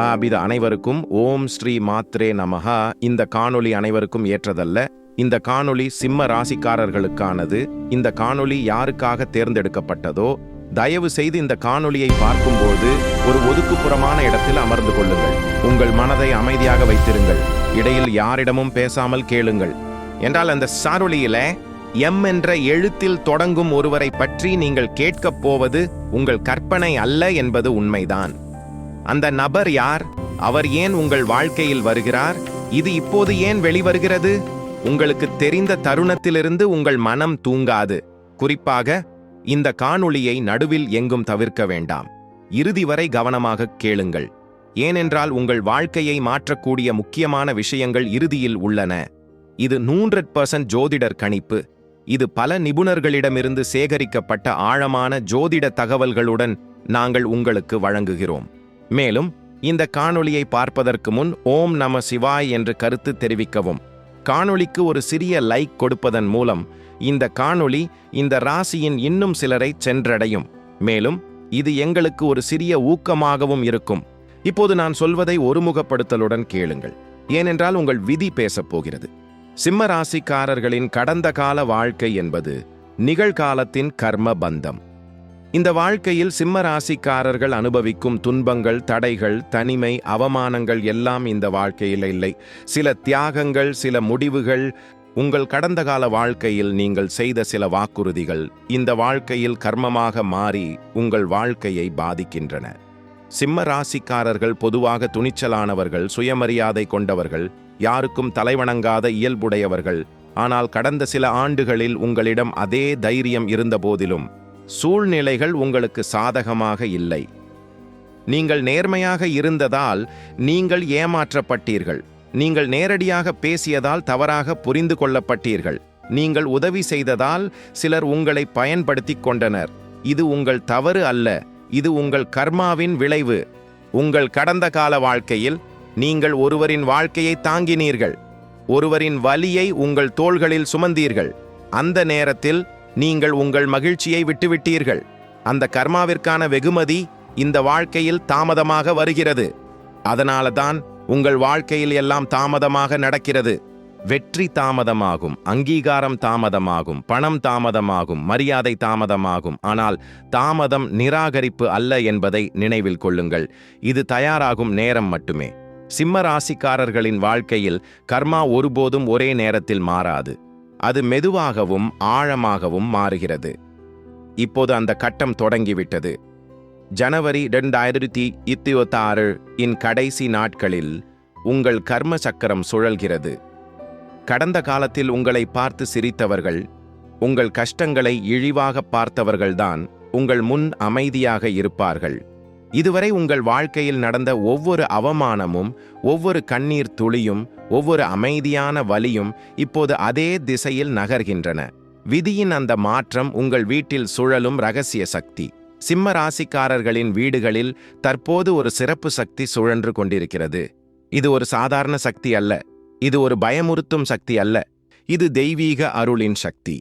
ஆபித அனைவருக்கும் ஓம் ஸ்ரீ மாத்ரே நமஹா. இந்த காணொளி அனைவருக்கும் ஏற்றதல்ல. இந்த காணொளி சிம்ம ராசிக்காரர்களுக்கானது. இந்த காணொளி யாருக்காக தேர்ந்தெடுக்கப்பட்டதோ தயவு செய்து இந்த காணொளியை பார்க்கும்போது ஒரு ஒதுக்குப்புறமான இடத்தில் அமர்ந்து கொள்ளுங்கள். உங்கள் மனதை அமைதியாக வைத்திருங்கள். இடையில் யாரிடமும் பேசாமல் கேளுங்கள். என்றால் அந்த சாரொளியில எம் என்ற எழுத்தில் தொடங்கும் ஒருவரை பற்றி நீங்கள் கேட்கப் போவது உங்கள் கற்பனை அல்ல என்பது உண்மைதான். அந்த நபர் யார்? அவர் ஏன் உங்கள் வாழ்க்கையில் வருகிறார்? இது இப்போது ஏன் வெளிவருகிறது? உங்களுக்கு தெரிந்த தருணத்திலிருந்து உங்கள் மனம் தூங்காது. குறிப்பாக இந்த காணொளியை நடுவில் எங்கும் தவிர்க்க வேண்டாம். இறுதி வரை கவனமாக கேளுங்கள். ஏனென்றால் உங்கள் வாழ்க்கையை மாற்றக்கூடிய முக்கியமான விஷயங்கள் இறுதியில் உள்ளன. இது நூன்றட் பர்சன்ட் ஜோதிடர் கணிப்பு. இது பல நிபுணர்களிடமிருந்து சேகரிக்கப்பட்ட ஆழமான ஜோதிட தகவல்களுடன் நாங்கள் உங்களுக்கு வழங்குகிறோம். மேலும் இந்த காணொளியை பார்ப்பதற்கு முன் ஓம் நம சிவாய் என்று கருத்து தெரிவிக்கவும். காணொளிக்கு ஒரு சிறிய லைக் கொடுப்பதன் மூலம் இந்த காணொளி இந்த ராசியின் இன்னும் சிலரை சென்றடையும். மேலும் இது எங்களுக்கு ஒரு சிறிய ஊக்கமாகவும் இருக்கும். இப்போது நான் சொல்வதை ஒருமுகப்படுத்தலுடன் கேளுங்கள். ஏனென்றால் உங்கள் விதி பேசப் போகிறது. சிம்ம ராசிக்காரர்களின் கடந்த கால வாழ்க்கை என்பது நிகழ்காலத்தின் கர்ம பந்தம் இந்த வாழ்க்கையில் சிம்ம ராசிக்காரர்கள் அனுபவிக்கும் துன்பங்கள் தடைகள் தனிமை அவமானங்கள் எல்லாம் இந்த வாழ்க்கையில் இல்லை. சில தியாகங்கள் சில முடிவுகள் உங்கள் கடந்த கால வாழ்க்கையில் நீங்கள் செய்த சில வாக்குறுதிகள் இந்த வாழ்க்கையில் கர்மமாக மாறி உங்கள் வாழ்க்கையை பாதிக்கின்றன. சிம்ம ராசிக்காரர்கள் பொதுவாக துணிச்சலானவர்கள் சுயமரியாதை கொண்டவர்கள் யாருக்கும் தலைவணங்காத இயல்புடையவர்கள். ஆனால் கடந்த சில ஆண்டுகளில் உங்களிடம் அதே தைரியம் இருந்த போதிலும் சூழ்நிலைகள் உங்களுக்கு சாதகமாக இல்லை. நீங்கள் நேர்மையாக இருந்ததால் நீங்கள் ஏமாற்றப்பட்டீர்கள். நீங்கள் நேரடியாக பேசியதால் தவறாக புரிந்து கொள்ளப்பட்டீர்கள். நீங்கள் உதவி செய்ததால் சிலர் உங்களை பயன்படுத்திக் கொண்டனர். இது உங்கள் தவறு அல்ல. இது உங்கள் கர்மாவின் விளைவு. உங்கள் கடந்த கால வாழ்க்கையில் நீங்கள் ஒருவரின் வாழ்க்கையை தாங்கினீர்கள். ஒருவரின் வலியை உங்கள் தோள்களில் சுமந்தீர்கள். அந்த நேரத்தில் நீங்கள் உங்கள் மகிழ்ச்சியை விட்டுவிட்டீர்கள். அந்த கர்மாவிற்கான வெகுமதி இந்த வாழ்க்கையில் தாமதமாக வருகிறது. அதனால தான் உங்கள் வாழ்க்கையில் எல்லாம் தாமதமாக நடக்கிறது. வெற்றி தாமதமாகும் அங்கீகாரம் தாமதமாகும் பணம் தாமதமாகும் மரியாதை தாமதமாகும். ஆனால் தாமதம் நிராகரிப்பு அல்ல என்பதை நினைவில் கொள்ளுங்கள். இது தயாராகும் நேரம் மட்டுமே. சிம்ம ராசிக்காரர்களின் வாழ்க்கையில் கர்மா ஒருபோதும் ஒரே நேரத்தில் மாறாது. அது மெதுவாகவும் ஆழமாகவும் மாறுகிறது. இப்போது அந்த கட்டம் தொடங்கிவிட்டது. ஜனவரி ரெண்டாயிரத்தி இருபத்தாறு இன் கடைசி நாட்களில் உங்கள் கர்ம சக்கரம் சுழல்கிறது. கடந்த காலத்தில் உங்களை பார்த்து சிரித்தவர்கள் உங்கள் கஷ்டங்களை இழிவாக பார்த்தவர்கள்தான் உங்கள் முன் அமைதியாக இருப்பார்கள். இதுவரை உங்கள் வாழ்க்கையில் நடந்த ஒவ்வொரு அவமானமும் ஒவ்வொரு கண்ணீர் துளியும் ஒவ்வொரு அமைதியான வலியும் இப்போது அதே திசையில் நகர்கின்றன. விதியின் அந்த மாற்றம் உங்கள் வீட்டில் சுழலும் ரகசிய சக்தி. சிம்ம ராசிக்காரர்களின் வீடுகளில் தற்போது ஒரு சிறப்பு சக்தி சுழன்று கொண்டிருக்கிறது. இது ஒரு சாதாரண சக்தி அல்ல. இது ஒரு பயமுறுத்தும் சக்தி அல்ல. இது தெய்வீக அருளின் சக்தி.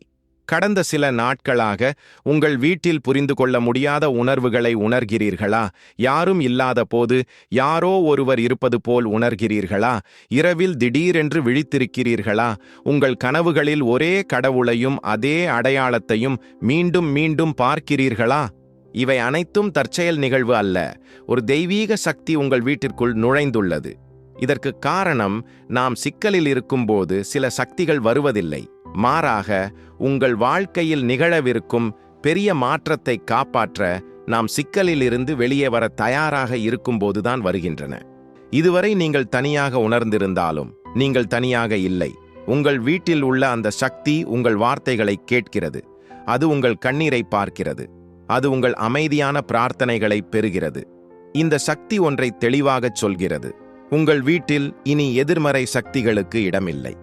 கடந்த சில நாட்களாக உங்கள் வீட்டில் புரிந்து கொள்ள முடியாத உணர்வுகளை உணர்கிறீர்களா? யாரும் இல்லாத போது யாரோ ஒருவர் இருப்பது போல் உணர்கிறீர்களா? இரவில் திடீரென்று விழித்திருக்கிறீர்களா? உங்கள் கனவுகளில் ஒரே கடவுளையும் அதே அடையாளத்தையும் மீண்டும் மீண்டும் பார்க்கிறீர்களா? இவை அனைத்தும் தற்செயல் நிகழ்வு அல்ல. ஒரு தெய்வீக சக்தி உங்கள் வீட்டிற்குள் நுழைந்துள்ளது. இதற்கு காரணம் நாம் சிக்கலில் இருக்கும்போது சில சக்திகள் வருவதில்லை. மாறாக உங்கள் வாழ்க்கையில் நிகழவிருக்கும் பெரிய மாற்றத்தை காப்பாற்ற நாம் சிக்கலிலிருந்து வெளியே வர தயாராக இருக்கும்போதுதான் வருகின்றன. இதுவரை நீங்கள் தனியாக உணர்ந்திருந்தாலும் நீங்கள் தனியாக இல்லை. உங்கள் வீட்டில் உள்ள அந்த சக்தி உங்கள் வார்த்தைகளை கேட்கிறது. அது உங்கள் கண்ணீரை பார்க்கிறது. அது உங்கள் அமைதியான பிரார்த்தனைகளை பெறுகிறது. இந்த சக்தி ஒன்றை தெளிவாகச் சொல்கிறது. உங்கள் வீட்டில் இனி எதிர்மறை சக்திகளுக்கு இடமில்லை.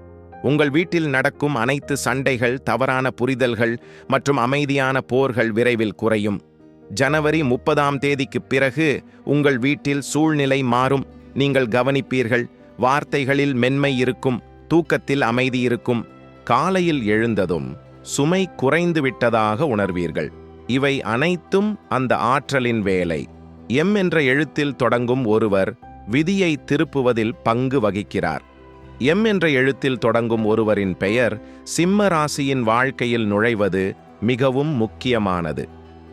உங்கள் வீட்டில் நடக்கும் அனைத்து சண்டைகள் தவறான புரிதல்கள் மற்றும் அமைதியான போர்கள் விரைவில் குறையும். ஜனவரி முப்பதாம் தேதிக்குப் பிறகு உங்கள் வீட்டில் சூழ்நிலை மாறும். நீங்கள் கவனிப்பீர்கள் வார்த்தைகளில் மென்மை இருக்கும் தூக்கத்தில் அமைதி இருக்கும். காலையில் எழுந்ததும் சுமை குறைந்து விட்டதாக உணர்வீர்கள். இவை அனைத்தும் அந்த ஆற்றலின் வேலை. எம் என்ற எழுத்தில் தொடங்கும் ஒருவர் விதியை திருப்புவதில் பங்கு வகிக்கிறார். எம் என்ற எழுத்தில் தொடங்கும் ஒருவரின் பெயர் சிம்ம ராசியின் வாழ்க்கையில் நுழைவது மிகவும் முக்கியமானது.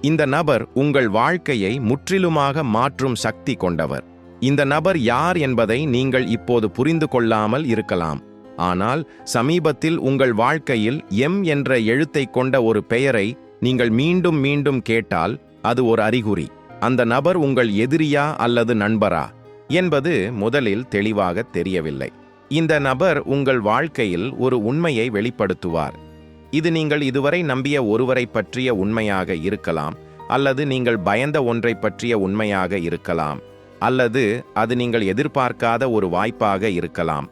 இந்த நபர் உங்கள் வாழ்க்கையை முற்றிலுமாக மாற்றும் சக்தி கொண்டவர். இந்த நபர் யார் என்பதை நீங்கள் இப்போது புரிந்து கொள்ளாமல் இருக்கலாம். ஆனால் சமீபத்தில் உங்கள் வாழ்க்கையில் எம் என்ற எழுத்தை கொண்ட ஒரு பெயரை நீங்கள் மீண்டும் மீண்டும் கேட்டால் அது ஒரு அறிகுறி. அந்த நபர் உங்கள் எதிரியா அல்லது நண்பரா? என்பது முதலில் தெளிவாக தெரியவில்லை. இந்த நபர் உங்கள் வாழ்க்கையில் ஒரு உண்மையை வெளிப்படுத்துவார். இது நீங்கள் இதுவரை நம்பிய ஒருவரை பற்றிய உண்மையாக இருக்கலாம் அல்லது நீங்கள் பயந்த ஒன்றை பற்றிய உண்மையாக இருக்கலாம் அல்லது அது நீங்கள் எதிர்பார்க்காத ஒரு வாய்ப்பாக இருக்கலாம்.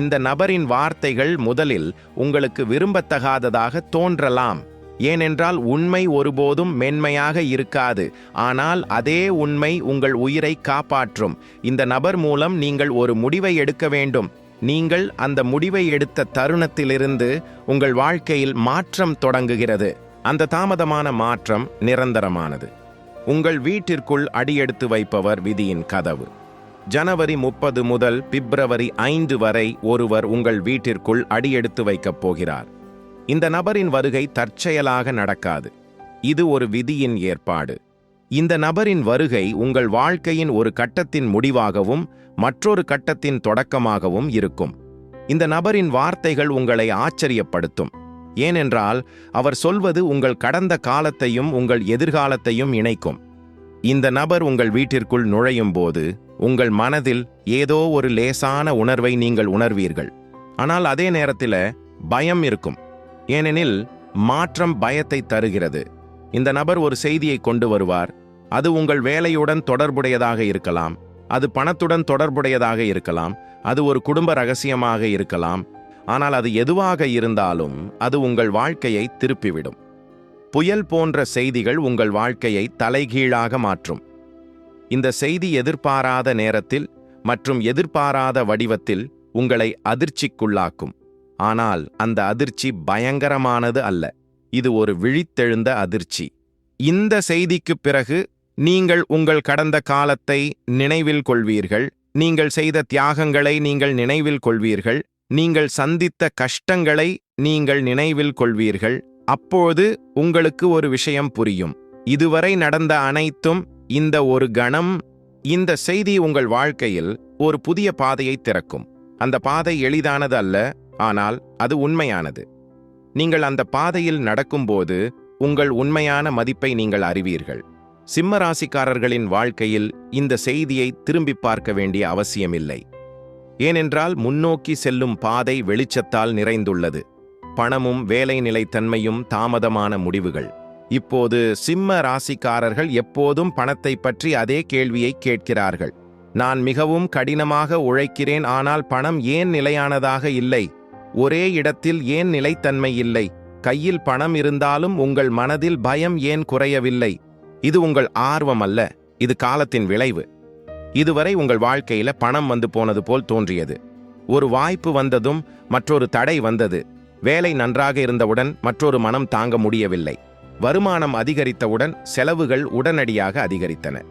இந்த நபரின் வார்த்தைகள் முதலில் உங்களுக்கு விரும்பத்தகாததாக தோன்றலாம். ஏனென்றால் உண்மை ஒருபோதும் மென்மையாக இருக்காது ஆனால் அதே உண்மை உங்கள் உயிரை காப்பாற்றும். இந்த நபர் மூலம் நீங்கள் ஒரு முடிவை எடுக்க வேண்டும். நீங்கள் அந்த முடிவை எடுத்த தருணத்திலிருந்து உங்கள் வாழ்க்கையில் மாற்றம் தொடங்குகிறது. அந்த தாமதமான மாற்றம் நிரந்தரமானது. உங்கள் வீட்டிற்குள் அடியெடுத்து வைப்பவர் விதியின் கதவு. ஜனவரி முப்பது முதல் பிப்ரவரி ஐந்து வரை ஒருவர் உங்கள் வீட்டிற்குள் அடியெடுத்து வைக்கப் போகிறார். இந்த நபரின் வருகை தற்செயலாக நடக்காது. இது ஒரு விதியின் ஏற்பாடு. இந்த நபரின் வருகை உங்கள் வாழ்க்கையின் ஒரு கட்டத்தின் முடிவாகவும் மற்றொரு கட்டத்தின் தொடக்கமாகவும் இருக்கும். இந்த நபரின் வார்த்தைகள் உங்களை ஆச்சரியப்படுத்தும். ஏனென்றால் அவர் சொல்வது உங்கள் கடந்த காலத்தையும் உங்கள் எதிர்காலத்தையும் இணைக்கும். இந்த நபர் உங்கள் வீட்டிற்குள் நுழையும் போது உங்கள் மனதில் ஏதோ ஒரு லேசான உணர்வை நீங்கள் உணர்வீர்கள். ஆனால் அதே நேரத்தில் பயம் இருக்கும். ஏனெனில் மாற்றம் பயத்தை தருகிறது. இந்த நபர் ஒரு செய்தியை கொண்டு வருவார். அது உங்கள் வேலையுடன் தொடர்புடையதாக இருக்கலாம். அது பணத்துடன் தொடர்புடையதாக இருக்கலாம். அது ஒரு குடும்ப ரகசியமாக இருக்கலாம். ஆனால் அது எதுவாக இருந்தாலும் அது உங்கள் வாழ்க்கையை திருப்பிவிடும். புயல் போன்ற செய்திகள் உங்கள் வாழ்க்கையை தலைகீழாக மாற்றும். இந்த செய்தி எதிர்பாராத நேரத்தில் மற்றும் எதிர்பாராத வடிவத்தில் உங்களை அதிர்ச்சிக்குள்ளாக்கும். ஆனால் அந்த அதிர்ச்சி பயங்கரமானது அல்ல. இது ஒரு விழித்தெழுந்த அதிர்ச்சி. இந்த செய்திக்குப் பிறகு நீங்கள் உங்கள் கடந்த காலத்தை நினைவில் கொள்வீர்கள். நீங்கள் செய்த தியாகங்களை நீங்கள் நினைவில் கொள்வீர்கள். நீங்கள் சந்தித்த கஷ்டங்களை நீங்கள் நினைவில் கொள்வீர்கள். அப்போது உங்களுக்கு ஒரு விஷயம் புரியும். இதுவரை நடந்த அனைத்தும் இந்த ஒரு கணம் இந்த செய்தி உங்கள் வாழ்க்கையில் ஒரு புதிய பாதையை திறக்கும். அந்த பாதை எளிதானது அல்ல ஆனால் அது உண்மையானது. நீங்கள் அந்த பாதையில் நடக்கும்போது உங்கள் உண்மையான மதிப்பை நீங்கள் அறிவீர்கள். சிம்ம ராசிக்காரர்களின் வாழ்க்கையில் இந்த செய்தியை திரும்பி பார்க்க வேண்டிய அவசியமில்லை. ஏனென்றால் முன்னோக்கி செல்லும் பாதை வெளிச்சத்தால் நிறைந்துள்ளது. பணமும் வேலை நிலைத்தன்மையும் தாமதமான முடிவுகள். இப்போது சிம்ம ராசிக்காரர்கள் எப்போதும் பணத்தை பற்றி அதே கேள்வியை கேட்கிறார்கள். நான் மிகவும் கடினமாக உழைக்கிறேன் ஆனால் பணம் ஏன் நிலையானதாக இல்லை? ஒரே இடத்தில் ஏன் நிலைத்தன்மை இல்லை? கையில் பணம் இருந்தாலும் உங்கள் மனதில் பயம் ஏன் குறையவில்லை? இது உங்கள் ஆர்வம் அல்ல இது காலத்தின் விளைவு. இதுவரை உங்கள் வாழ்க்கையில பணம் வந்து போனது போல் தோன்றியது. ஒரு வாய்ப்பு வந்ததும் மற்றொரு தடை வந்தது. வேலை நன்றாக இருந்தவுடன் மற்றொரு மனம் தாங்க முடியவில்லை. வருமானம் அதிகரித்தவுடன் செலவுகள் உடனடியாக அதிகரித்தன.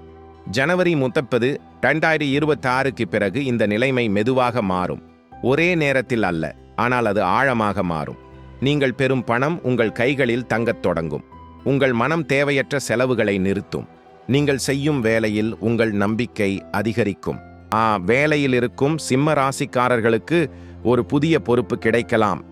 ஜனவரி முப்பது ரெண்டாயிரத்தி இருபத்தி ஆறுக்கு பிறகு இந்த நிலைமை மெதுவாக மாறும். ஒரே நேரத்தில் அல்ல ஆனால் அது ஆழமாக மாறும். நீங்கள் பெறும் பணம் உங்கள் கைகளில் தங்கத் தொடங்கும். உங்கள் மனம் தேவையற்ற செலவுகளை நிறுத்தும். நீங்கள் செய்யும் வேலையில் உங்கள் நம்பிக்கை அதிகரிக்கும். ஆ வேலையில் இருக்கும் சிம்ம ராசிக்காரர்களுக்கு ஒரு புதிய பொறுப்பு கிடைக்கலாம்.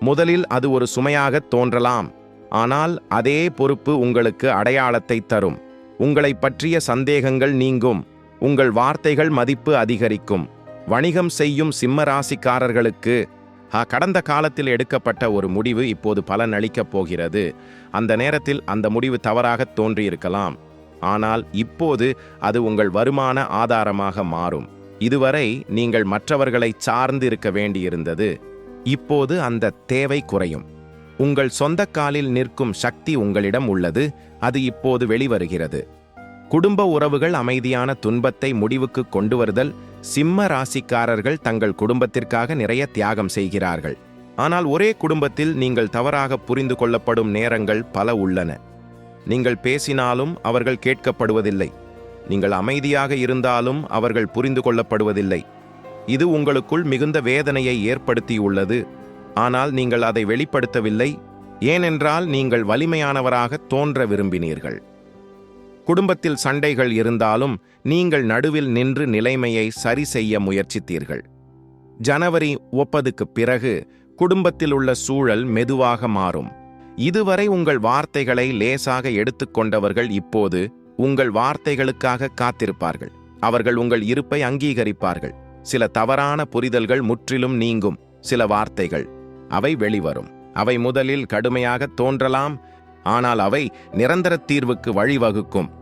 முதலில் அது ஒரு சுமையாகத் தோன்றலாம். ஆனால் அதே பொறுப்பு உங்களுக்கு அடையாளத்தை தரும். உங்களை பற்றிய சந்தேகங்கள் நீங்கும். உங்கள் வார்த்தைகள் மதிப்பு அதிகரிக்கும். வணிகம் செய்யும் சிம்ம ராசிக்காரர்களுக்கு கடந்த காலத்தில் எடுக்கப்பட்ட ஒரு முடிவு இப்போது பலனளிக்கப் போகிறது. அந்த நேரத்தில் அந்த முடிவு தவறாகத் தோன்றியிருக்கலாம். ஆனால் இப்போது அது உங்கள் வருமான ஆதாரமாக மாறும். இதுவரை நீங்கள் மற்றவர்களை சார்ந்து இருக்க வேண்டியிருந்தது. இப்போது அந்த தேவை குறையும். உங்கள் சொந்த காலில் நிற்கும் சக்தி உங்களிடம் உள்ளது. அது இப்போது வெளிவருகிறது. குடும்ப உறவுகள் அமைதியான துன்பத்தை முடிவுக்கு கொண்டு வருதல் சிம்ம ராசிக்காரர்கள் தங்கள் குடும்பத்திற்காக நிறைய தியாகம் செய்கிறார்கள். ஆனால் ஒரே குடும்பத்தில் நீங்கள் தவறாக புரிந்து கொள்ளப்படும் நேரங்கள் பல உள்ளன. நீங்கள் பேசினாலும் அவர்கள் கேட்கப்படுவதில்லை. நீங்கள் அமைதியாக இருந்தாலும் அவர்கள் புரிந்து கொள்ளப்படுவதில்லை. இது உங்களுக்குள் மிகுந்த வேதனையை ஏற்படுத்தியுள்ளது. ஆனால் நீங்கள் அதை வெளிப்படுத்தவில்லை. ஏனென்றால் நீங்கள் வலிமையானவராக தோன்ற விரும்பினீர்கள். குடும்பத்தில் சண்டைகள் இருந்தாலும் நீங்கள் நடுவில் நின்று நிலைமையை சரி செய்ய முயற்சித்தீர்கள். ஜனவரி ஒப்பதுக்குப் பிறகு குடும்பத்தில் உள்ள சூழல் மெதுவாக மாறும். இதுவரை உங்கள் வார்த்தைகளை லேசாக எடுத்துக்கொண்டவர்கள் இப்போது உங்கள் வார்த்தைகளுக்காக காத்திருப்பார்கள். அவர்கள் உங்கள் இருப்பை அங்கீகரிப்பார்கள். சில தவறான புரிதல்கள் முற்றிலும் நீங்கும். சில வார்த்தைகள் அவை வெளிவரும். அவை முதலில் கடுமையாக தோன்றலாம். ஆனால் அவை நிரந்தர தீர்வுக்கு வழிவகுக்கும்.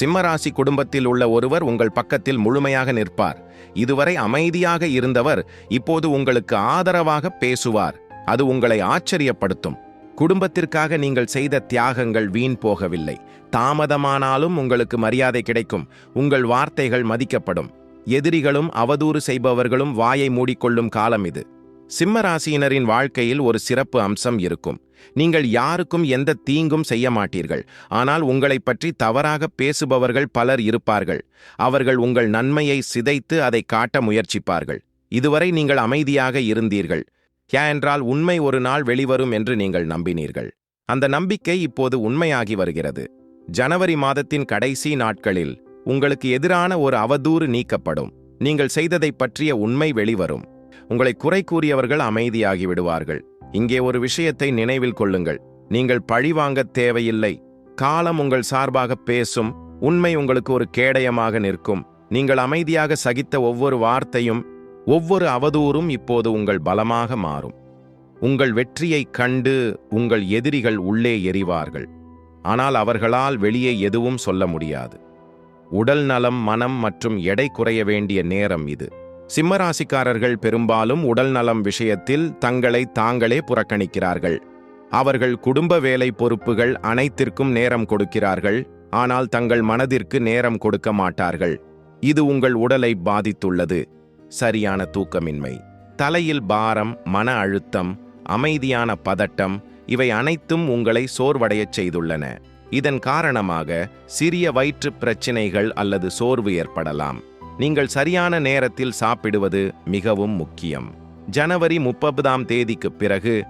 சிம்மராசி குடும்பத்தில் உள்ள ஒருவர் உங்கள் பக்கத்தில் முழுமையாக நிற்பார். இதுவரை அமைதியாக இருந்தவர் இப்போது உங்களுக்கு ஆதரவாக பேசுவார். அது உங்களை ஆச்சரியப்படுத்தும். குடும்பத்திற்காக நீங்கள் செய்த தியாகங்கள் வீண் போகவில்லை. தாமதமானாலும் உங்களுக்கு மரியாதை கிடைக்கும். உங்கள் வார்த்தைகள் மதிக்கப்படும். எதிரிகளும் அவதூறு செய்பவர்களும் வாயை மூடிக்கொள்ளும் காலம் இது. சிம்மராசியினரின் வாழ்க்கையில் ஒரு சிறப்பு அம்சம் இருக்கும். நீங்கள் யாருக்கும் எந்த தீங்கும் செய்ய மாட்டீர்கள். ஆனால் உங்களைப் பற்றி தவறாக பேசுபவர்கள் பலர் இருப்பார்கள். அவர்கள் உங்கள் நன்மையை சிதைத்து அதை காட்ட முயற்சிப்பார்கள். இதுவரை நீங்கள் அமைதியாக இருந்தீர்கள். ஏனென்றால் என்றால் உண்மை ஒரு நாள் வெளிவரும் என்று நீங்கள் நம்பினீர்கள். அந்த நம்பிக்கை இப்போது உண்மையாகி வருகிறது. ஜனவரி மாதத்தின் கடைசி நாட்களில் உங்களுக்கு எதிரான ஒரு அவதூறு நீக்கப்படும். நீங்கள் செய்ததைப் பற்றிய உண்மை வெளிவரும். உங்களை குறை கூறியவர்கள் அமைதியாகி விடுவார்கள். இங்கே ஒரு விஷயத்தை நினைவில் கொள்ளுங்கள். நீங்கள் பழிவாங்கத் தேவையில்லை. காலம் உங்கள் சார்பாக பேசும். உண்மை உங்களுக்கு ஒரு கேடயமாக நிற்கும். நீங்கள் அமைதியாக சகித்த ஒவ்வொரு வார்த்தையும் ஒவ்வொரு அவதூறும் இப்போது உங்கள் பலமாக மாறும். உங்கள் வெற்றியைக் கண்டு உங்கள் எதிரிகள் உள்ளே எறிவார்கள். ஆனால் அவர்களால் வெளியே எதுவும் சொல்ல முடியாது. உடல் நலம் மனம் மற்றும் எடை குறைய வேண்டிய நேரம் இது. சிம்மராசிக்காரர்கள் பெரும்பாலும் உடல்நலம் விஷயத்தில் தங்களை தாங்களே புறக்கணிக்கிறார்கள். அவர்கள் குடும்ப வேலை பொறுப்புகள் அனைத்திற்கும் நேரம் கொடுக்கிறார்கள் ஆனால் தங்கள் மனதிற்கு நேரம் கொடுக்க மாட்டார்கள். இது உங்கள் உடலை பாதித்துள்ளது. சரியான தூக்கமின்மை. தலையில் பாரம் மன அழுத்தம் அமைதியான பதட்டம் இவை அனைத்தும் உங்களை சோர்வடையச் செய்துள்ளன. இதன் காரணமாக சிறிய வயிற்றுப் பிரச்சினைகள் அல்லது சோர்வு ஏற்படலாம். நீங்கள் சரியான நேரத்தில் சாப்பிடுவது மிகவும் முக்கியம். ஜனவரி முப்பதாம் தேதிக்கு பிறகு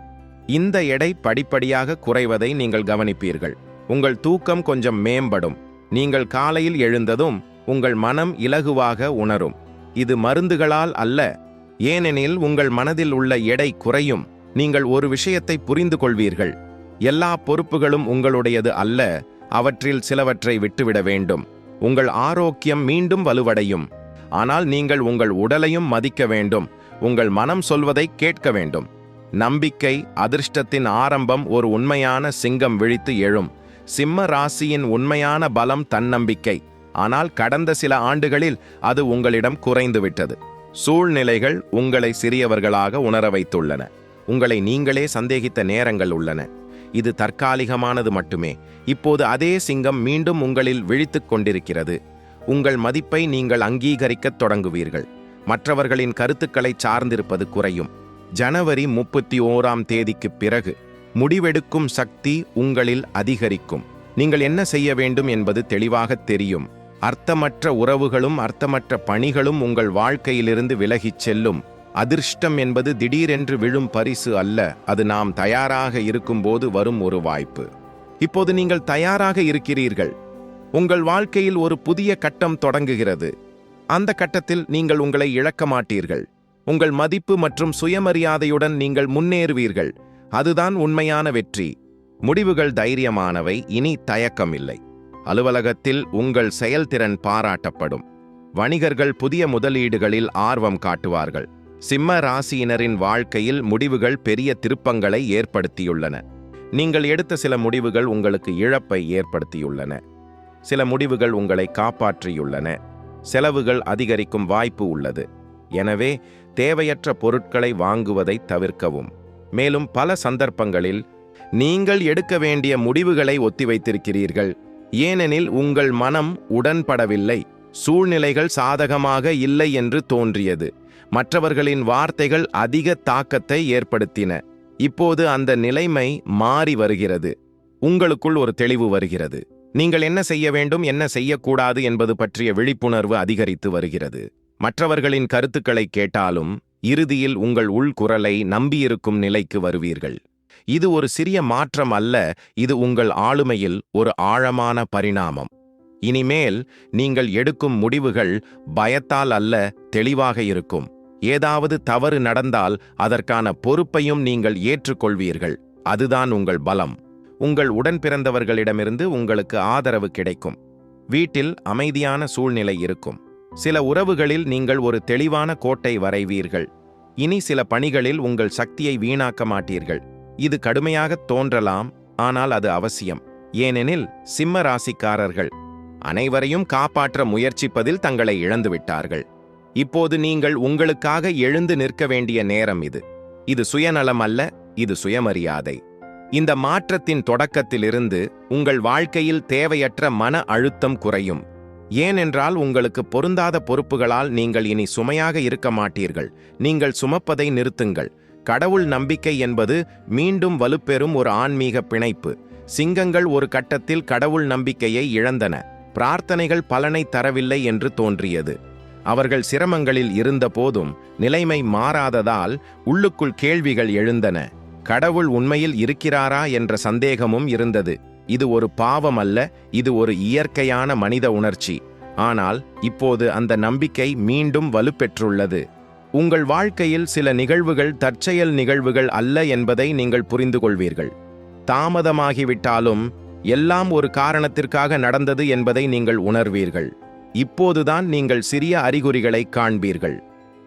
இந்த எடை படிப்படியாக குறைவதை நீங்கள் கவனிப்பீர்கள். உங்கள் தூக்கம் கொஞ்சம் மேம்படும். நீங்கள் காலையில் எழுந்ததும் உங்கள் மனம் இலகுவாக உணரும். இது மருந்துகளால் அல்ல ஏனெனில் உங்கள் மனதில் உள்ள எடை குறையும். நீங்கள் ஒரு விஷயத்தை புரிந்து கொள்வீர்கள். எல்லா பொறுப்புகளும் உங்களுடையது அல்ல அவற்றில் சிலவற்றை விட்டுவிட வேண்டும். உங்கள் ஆரோக்கியம் மீண்டும் வலுவடையும். ஆனால் நீங்கள் உங்கள் உடலையும் மதிக்க வேண்டும். உங்கள் மனம் சொல்வதை கேட்க வேண்டும். நம்பிக்கை அதிர்ஷ்டத்தின் ஆரம்பம் ஒரு உண்மையான சிங்கம் விழித்து எழும். சிம்ம ராசியின் உண்மையான பலம் தன்னம்பிக்கை. ஆனால் கடந்த சில ஆண்டுகளில் அது உங்களிடம் குறைந்துவிட்டது. சூழ்நிலைகள் உங்களை சிறியவர்களாக உணர வைத்துள்ளன. உங்களை நீங்களே சந்தேகித்த நேரங்கள் உள்ளன. இது தற்காலிகமானது மட்டுமே. இப்போது அதே சிங்கம் மீண்டும் உங்களில் விழித்துக் கொண்டிருக்கிறது. உங்கள் மதிப்பை நீங்கள் அங்கீகரிக்கத் தொடங்குவீர்கள். மற்றவர்களின் கருத்துக்களை சார்ந்திருப்பது குறையும். ஜனவரி முப்பத்தி ஓராம் தேதிக்குப் பிறகு முடிவெடுக்கும் சக்தி உங்களில் அதிகரிக்கும். நீங்கள் என்ன செய்ய வேண்டும் என்பது தெளிவாகத் தெரியும். அர்த்தமற்ற உறவுகளும் அர்த்தமற்ற பணிகளும் உங்கள் வாழ்க்கையிலிருந்து விலகிச் செல்லும். அதிர்ஷ்டம் என்பது திடீரென்று விழும் பரிசு அல்ல அது நாம் தயாராக இருக்கும்போது வரும் ஒரு வாய்ப்பு. இப்போது நீங்கள் தயாராக இருக்கிறீர்கள். உங்கள் வாழ்க்கையில் ஒரு புதிய கட்டம் தொடங்குகிறது. அந்த கட்டத்தில் நீங்கள் உங்களை இழக்க மாட்டீர்கள். உங்கள் மதிப்பு மற்றும் சுயமரியாதையுடன் நீங்கள் முன்னேறுவீர்கள். அதுதான் உண்மையான வெற்றி. முடிவுகள் தைரியமானவை இனி தயக்கமில்லை. அலுவலகத்தில் உங்கள் செயல்திறன் பாராட்டப்படும். வணிகர்கள் புதிய முதலீடுகளில் ஆர்வம் காட்டுவார்கள். சிம்ம ராசியினரின் வாழ்க்கையில் முடிவுகள் பெரிய திருப்பங்களை ஏற்படுத்தியுள்ளன. நீங்கள் எடுத்த சில முடிவுகள் உங்களுக்கு இழப்பை ஏற்படுத்தியுள்ளன. சில முடிவுகள் உங்களை காப்பாற்றியுள்ளன. செலவுகள் அதிகரிக்கும் வாய்ப்பு உள்ளது. எனவே தேவையற்ற பொருட்களை வாங்குவதை தவிர்க்கவும். மேலும் பல சந்தர்ப்பங்களில் நீங்கள் எடுக்க வேண்டிய முடிவுகளை ஒத்திவைத்திருக்கிறீர்கள். ஏனெனில் உங்கள் மனம் உடன்படவில்லை. சூழ்நிலைகள் சாதகமாக இல்லை என்று தோன்றியது. மற்றவர்களின் வார்த்தைகள் அதிக தாக்கத்தை ஏற்படுத்தின. இப்போது அந்த நிலைமை மாறி வருகிறது. உங்களுக்குள் ஒரு தெளிவு வருகிறது. நீங்கள் என்ன செய்ய வேண்டும் என்ன செய்யக்கூடாது என்பது பற்றிய விழிப்புணர்வு அதிகரித்து வருகிறது. மற்றவர்களின் கருத்துக்களை கேட்டாலும் இறுதியில் உங்கள் உள்குரலை நம்பியிருக்கும் நிலைக்கு வருவீர்கள். இது ஒரு சிறிய மாற்றம் அல்ல இது உங்கள் ஆளுமையில் ஒரு ஆழமான பரிணாமம். இனிமேல் நீங்கள் எடுக்கும் முடிவுகள் பயத்தால் அல்ல தெளிவாக இருக்கும். ஏதாவது தவறு நடந்தால் அதற்கான பொறுப்பையும் நீங்கள் ஏற்றுக்கொள்வீர்கள். அதுதான் உங்கள் பலம். உங்கள் உடன் பிறந்தவர்களிடமிருந்து உங்களுக்கு ஆதரவு கிடைக்கும். வீட்டில் அமைதியான சூழ்நிலை இருக்கும். சில உறவுகளில் நீங்கள் ஒரு தெளிவான கோட்டை வரைவீர்கள். இனி சில பணிகளில் உங்கள் சக்தியை வீணாக்க மாட்டீர்கள். இது கடுமையாகத் தோன்றலாம் ஆனால் அது அவசியம். ஏனெனில் சிம்ம ராசிக்காரர்கள் அனைவரையும் காப்பாற்ற முயற்சிப்பதில் தங்களை இழந்துவிட்டார்கள். இப்போது நீங்கள் உங்களுக்காக எழுந்து நிற்க வேண்டிய நேரம் இது. இது சுயநலம் அல்ல இது சுயமரியாதை. இந்த மாற்றத்தின் தொடக்கத்திலிருந்து உங்கள் வாழ்க்கையில் தேவையற்ற மன அழுத்தம் குறையும். ஏனென்றால் உங்களுக்கு பொருந்தாத பொறுப்புகளால் நீங்கள் இனி சுமையாக இருக்க மாட்டீர்கள். நீங்கள் சுமப்பதை நிறுத்துங்கள். கடவுள் நம்பிக்கை என்பது மீண்டும் வலுப்பெறும் ஒரு ஆன்மீக பிணைப்பு. சிங்கங்கள் ஒரு கட்டத்தில் கடவுள் நம்பிக்கையை இழந்தன. பிரார்த்தனைகள் பலனை தரவில்லை என்று தோன்றியது. அவர்கள் சிரமங்களில் இருந்தபோதும் நிலைமை மாறாததால் உள்ளுக்குள் கேள்விகள் எழுந்தன. கடவுள் உண்மையில் இருக்கிறாரா என்ற சந்தேகமும் இருந்தது. இது ஒரு பாவம் அல்ல இது ஒரு இயற்கையான மனித உணர்ச்சி. ஆனால் இப்போது அந்த நம்பிக்கை மீண்டும் வலுப்பெற்றுள்ளது. உங்கள் வாழ்க்கையில் சில நிகழ்வுகள் தற்செயல் நிகழ்வுகள் அல்ல என்பதை நீங்கள் புரிந்து கொள்வீர்கள் தாமதமாகிவிட்டாலும் எல்லாம் ஒரு காரணத்திற்காக நடந்தது என்பதை நீங்கள் உணர்வீர்கள். இப்போதுதான் நீங்கள் சிறிய அறிகுறிகளை காண்பீர்கள்.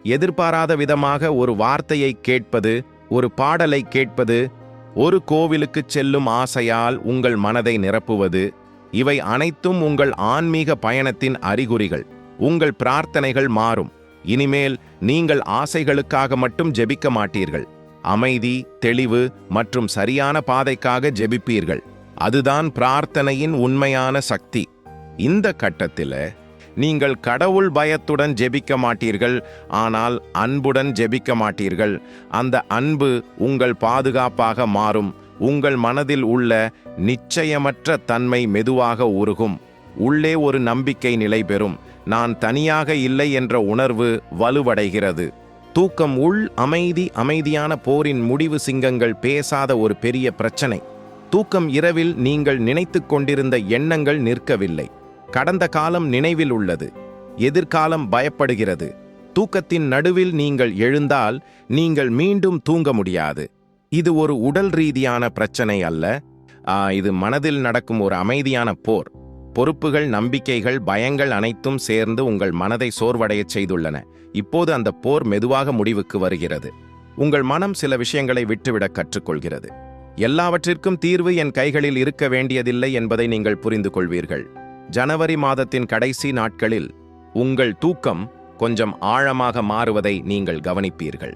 எதிர்பாராத விதமாக ஒரு வார்த்தையை கேட்பது ஒரு பாடலை கேட்பது ஒரு கோவிலுக்குச் செல்லும் ஆசையால் உங்கள் மனதை நிரப்புவது இவை அனைத்தும் உங்கள் ஆன்மீக பயணத்தின் அறிகுறிகள். உங்கள் பிரார்த்தனைகள் மாறும். இனிமேல் நீங்கள் ஆசைகளுக்காக மட்டும் ஜெபிக்க மாட்டீர்கள். அமைதி தெளிவு மற்றும் சரியான பாதைக்காக ஜெபிப்பீர்கள். அதுதான் பிரார்த்தனையின் உண்மையான சக்தி. இந்த கட்டத்தில் நீங்கள் கடவுள் பயத்துடன் ஜெபிக்க மாட்டீர்கள் ஆனால் அன்புடன் ஜெபிக்க மாட்டீர்கள். அந்த அன்பு உங்கள் பாதுகாப்பாக மாறும். உங்கள் மனதில் உள்ள நிச்சயமற்ற தன்மை மெதுவாக உருகும். உள்ளே ஒரு நம்பிக்கை நிலை பெறும். நான் தனியாக இல்லை என்ற உணர்வு வலுவடைகிறது. தூக்கம் உள் அமைதி அமைதியான போரின் முடிவு சிங்கங்கள் பேசாத ஒரு பெரிய பிரச்சனை. தூக்கம் இரவில் நீங்கள் நினைத்து கொண்டிருந்த எண்ணங்கள் நிற்கவில்லை. கடந்த காலம் நினைவில் உள்ளது. எதிர்காலம் பயப்படுகிறது. தூக்கத்தின் நடுவில் நீங்கள் எழுந்தால் நீங்கள் மீண்டும் தூங்க முடியாது. இது ஒரு உடல் ரீதியான பிரச்சனை அல்ல. இது மனதில் நடக்கும் ஒரு அமைதியான போர். பொறுப்புகள் நம்பிக்கைகள் பயங்கள் அனைத்தும் சேர்ந்து உங்கள் மனதை சோர்வடையச் செய்துள்ளன. இப்போது அந்த போர் மெதுவாக முடிவுக்கு வருகிறது. உங்கள் மனம் சில விஷயங்களை விட்டுவிடக் கற்றுக்கொள்கிறது. எல்லாவற்றிற்கும் தீர்வு என் கைகளில் இருக்க வேண்டியதில்லை என்பதை நீங்கள் புரிந்து கொள்வீர்கள் ஜனவரி மாதத்தின் கடைசி நாட்களில் உங்கள் தூக்கம் கொஞ்சம் ஆழமாக மாறுவதை நீங்கள் கவனிப்பீர்கள்.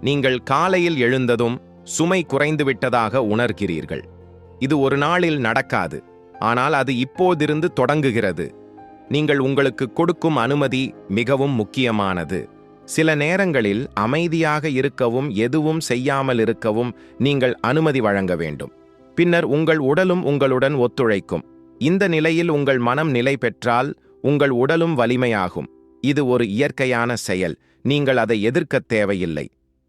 நீங்கள் காலையில் எழுந்ததும் சுமை குறைந்துவிட்டதாக உணர்கிறீர்கள். இது ஒரு நாளில் நடக்காது ஆனால் அது இப்போதிருந்து தொடங்குகிறது. நீங்கள் உங்களுக்கு கொடுக்கும் அனுமதி மிகவும் முக்கியமானது. சில நேரங்களில் அமைதியாக இருக்கவும் எதுவும் செய்யாமல் இருக்கவும் நீங்கள் அனுமதி வழங்க வேண்டும். பின்னர் உங்கள் உடலும் உங்களுடன் ஒத்துழைக்கும். இந்த நிலையில் உங்கள் மனம் நிலை பெற்றால் உங்கள் உடலும் வலிமையாகும். இது ஒரு இயற்கையான செயல். நீங்கள் அதை எதிர்க்கத் தேவையில்லை.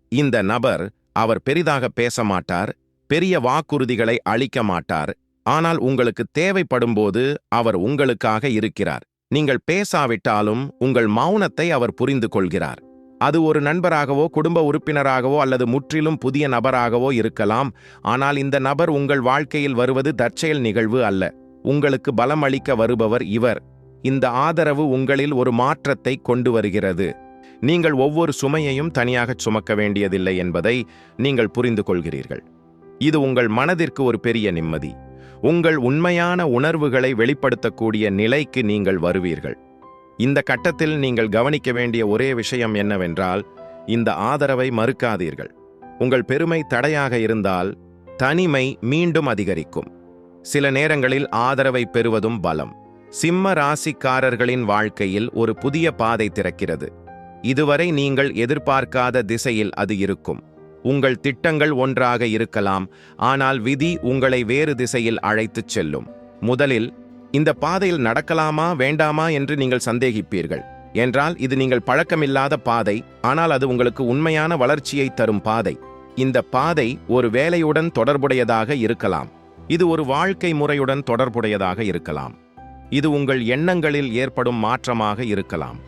இந்த நபர் அவர் பெரிதாக பேச மாட்டார் பெரிய வாக்குறுதிகளை அளிக்க மாட்டார். ஆனால் உங்களுக்கு தேவைப்படும்போது அவர் உங்களுக்காக இருக்கிறார். நீங்கள் பேசாவிட்டாலும் உங்கள் மௌனத்தை அவர் புரிந்து கொள்கிறார் அது ஒரு நண்பராகவோ குடும்ப உறுப்பினராகவோ அல்லது முற்றிலும் புதிய நபராகவோ இருக்கலாம். ஆனால் இந்த நபர் உங்கள் வாழ்க்கையில் வருவது தற்செயல் நிகழ்வு அல்ல. உங்களுக்கு பலம் அளிக்க வருபவர் இவர். இந்த ஆதரவு உங்களில் ஒரு மாற்றத்தை கொண்டு வருகிறது. நீங்கள் ஒவ்வொரு சுமையையும் தனியாகச் சுமக்க வேண்டியதில்லை என்பதை நீங்கள் புரிந்து கொள்கிறீர்கள் இது உங்கள் மனதிற்கு ஒரு பெரிய நிம்மதி. உங்கள் உண்மையான உணர்வுகளை வெளிப்படுத்தக்கூடிய நிலைக்கு நீங்கள் வருவீர்கள். இந்த கட்டத்தில் நீங்கள் கவனிக்க வேண்டிய ஒரே விஷயம் என்னவென்றால் இந்த ஆதரவை மறுக்காதீர்கள். உங்கள் பெருமை தடையாக இருந்தால் தனிமை மீண்டும் அதிகரிக்கும். சில நேரங்களில் ஆதரவை பெறுவதும் பலம். சிம்ம ராசிக்காரர்களின் வாழ்க்கையில் ஒரு புதிய பாதை திறக்கிறது. இதுவரை நீங்கள் எதிர்பார்க்காத திசையில் அது இருக்கும். உங்கள் திட்டங்கள் ஒன்றாக இருக்கலாம் ஆனால் விதி உங்களை வேறு திசையில் அழைத்துச் செல்லும். முதலில் இந்த பாதையில் நடக்கலாமா வேண்டாமா என்று நீங்கள் சந்தேகிப்பீர்கள். என்றால் இது நீங்கள் பழக்கமில்லாத பாதை ஆனால் அது உங்களுக்கு உண்மையான வளர்ச்சியை தரும் பாதை. இந்த பாதை ஒரு வேலையுடன் தொடர்புடையதாக இருக்கலாம். இது ஒரு வாழ்க்கை முறையுடன் தொடர்புடையதாக இருக்கலாம். இது உங்கள் எண்ணங்களில் ஏற்படும் மாற்றமாக இருக்கலாம்.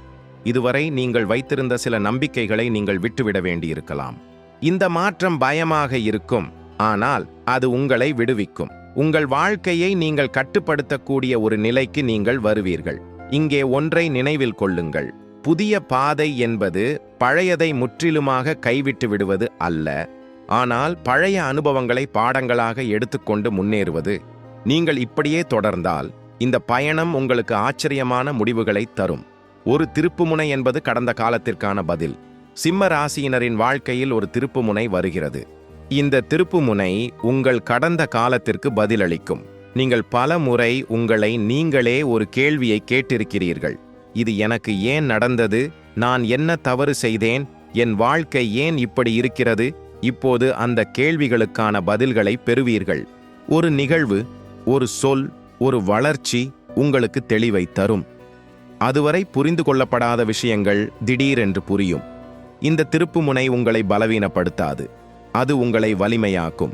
இதுவரை நீங்கள் வைத்திருந்த சில நம்பிக்கைகளை நீங்கள் விட்டுவிட வேண்டியிருக்கலாம். இந்த மாற்றம் பயமாக இருக்கும் ஆனால் அது உங்களை விடுவிக்கும். உங்கள் வாழ்க்கையை நீங்கள் கட்டுப்படுத்தக்கூடிய ஒரு நிலைக்கு நீங்கள் வருவீர்கள். இங்கே ஒன்றை நினைவில் கொள்ளுங்கள். புதிய பாதை என்பது பழையதை முற்றிலுமாக கைவிட்டு விடுவது அல்ல. ஆனால் பழைய அனுபவங்களை பாடங்களாக எடுத்துக்கொண்டு முன்னேறுவது. நீங்கள் இப்படியே தொடர்ந்தால் இந்த பயணம் உங்களுக்கு ஆச்சரியமான முடிவுகளை தரும். ஒரு திருப்புமுனை என்பது கடந்த காலத்திற்கான பதில். சிம்ம ராசியினரின் வாழ்க்கையில் ஒரு திருப்புமுனை வருகிறது. இந்த திருப்புமுனை உங்கள் கடந்த காலத்திற்கு பதிலளிக்கும். நீங்கள் பல முறை உங்களை நீங்களே ஒரு கேள்வியை கேட்டிருக்கிறீர்கள். இது எனக்கு ஏன் நடந்தது? நான் என்ன தவறு செய்தேன்? என் வாழ்க்கை ஏன் இப்படி இருக்கிறது? இப்போது அந்த கேள்விகளுக்கான பதில்களை பெறுவீர்கள். ஒரு நிகழ்வு ஒரு சொல் ஒரு வளர்ச்சி உங்களுக்கு தெளிவை தரும். அதுவரை புரிந்து கொள்ளப்படாத விஷயங்கள் திடீரென்று புரியும். இந்த திருப்புமுனை உங்களை பலவீனப்படுத்தாது. அது உங்களை வலிமையாக்கும்.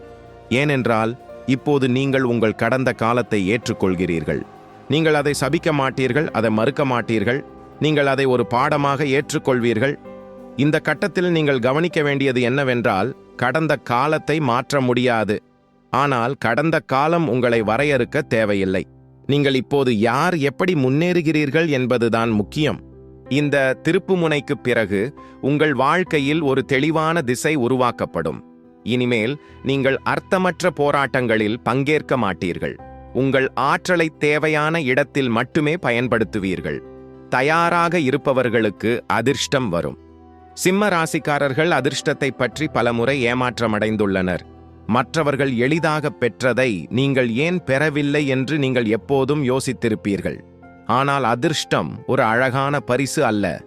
ஏனென்றால் இப்போது நீங்கள் உங்கள் கடந்த காலத்தை ஏற்றுக்கொள்கிறீர்கள். நீங்கள் அதை சபிக்க மாட்டீர்கள் அதை மறுக்க மாட்டீர்கள். நீங்கள் அதை ஒரு பாடமாக ஏற்றுக்கொள்வீர்கள். இந்த கட்டத்தில் நீங்கள் கவனிக்க வேண்டியது என்னவென்றால் கடந்த காலத்தை மாற்ற முடியாது. ஆனால் கடந்த காலம் உங்களை வரையறுக்க தேவையில்லை. நீங்கள் இப்போது யார் எப்படி முன்னேறுகிறீர்கள் என்பதுதான் முக்கியம். இந்த திருப்புமுனைக்குப் பிறகு உங்கள் வாழ்க்கையில் ஒரு தெளிவான திசை உருவாக்கப்படும். இனிமேல் நீங்கள் அர்த்தமற்ற போராட்டங்களில் பங்கேற்க மாட்டீர்கள். உங்கள் ஆற்றலை தேவையான இடத்தில் மட்டுமே பயன்படுத்துவீர்கள். தயாராக இருப்பவர்களுக்கு அதிர்ஷ்டம் வரும். சிம்ம ராசிக்காரர்கள் அதிர்ஷ்டத்தை பற்றி பலமுறை ஏமாற்றமடைந்துள்ளனர். மற்றவர்கள் எளிதாக பெற்றதை நீங்கள் ஏன் பெறவில்லை என்று நீங்கள் எப்போதும் யோசித்திருப்பீர்கள். ஆனால் அதிர்ஷ்டம் ஒரு அழகான பரிசு அல்ல.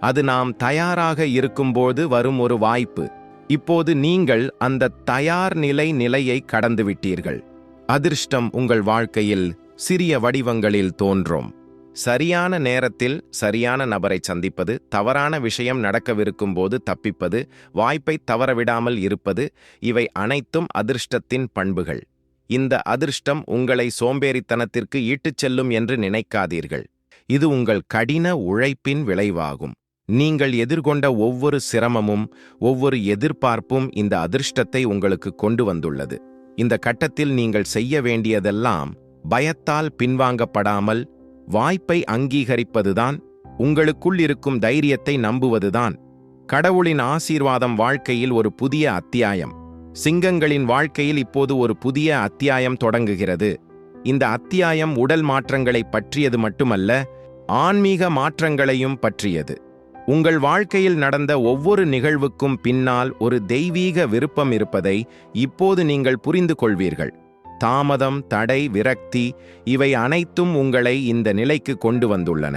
அது நாம் தயாராக இருக்கும்போது வரும் ஒரு வாய்ப்பு. இப்போது நீங்கள் அந்த தயார் நிலை நிலையை கடந்துவிட்டீர்கள். அதிர்ஷ்டம் உங்கள் வாழ்க்கையில் சிறிய வடிவங்களில் தோன்றும். சரியான நேரத்தில் சரியான நபரை சந்திப்பது தவறான விஷயம் நடக்கவிருக்கும் போது தப்பிப்பது வாய்ப்பை தவறவிடாமல் இருப்பது இவை அனைத்தும் அதிர்ஷ்டத்தின் பண்புகள். இந்த அதிர்ஷ்டம் உங்களை சோம்பேறித்தனத்திற்கு ஈட்டுச் செல்லும் என்று நினைக்காதீர்கள். இது உங்கள் கடின உழைப்பின் விளைவாகும். நீங்கள் எதிர்கொண்ட ஒவ்வொரு சிரமமும் ஒவ்வொரு எதிர்பார்ப்பும் இந்த அதிர்ஷ்டத்தை உங்களுக்கு கொண்டு வந்துள்ளது. இந்த கட்டத்தில் நீங்கள் செய்ய வேண்டியதெல்லாம் பயத்தால் பின்வாங்கப்படாமல் வாய்ப்பை அங்கீகரிப்பதுதான் உங்களுக்குள் இருக்கும் தைரியத்தை நம்புவதுதான். கடவுளின் ஆசீர்வாதம் வாழ்க்கையில் ஒரு புதிய அத்தியாயம். சிங்கங்களின் வாழ்க்கையில் இப்போது ஒரு புதிய அத்தியாயம் தொடங்குகிறது. இந்த அத்தியாயம் உடல் மாற்றங்களை பற்றியது மட்டுமல்ல ஆன்மீக மாற்றங்களையும் பற்றியது. உங்கள் வாழ்க்கையில் நடந்த ஒவ்வொரு நிகழ்வுக்கும் பின்னால் ஒரு தெய்வீக விருப்பம் இருப்பதை இப்போது நீங்கள் புரிந்து கொள்வீர்கள். தாமதம் தடை விரக்தி இவை அனைத்தும் உங்களை இந்த நிலைக்கு கொண்டு வந்துள்ளன.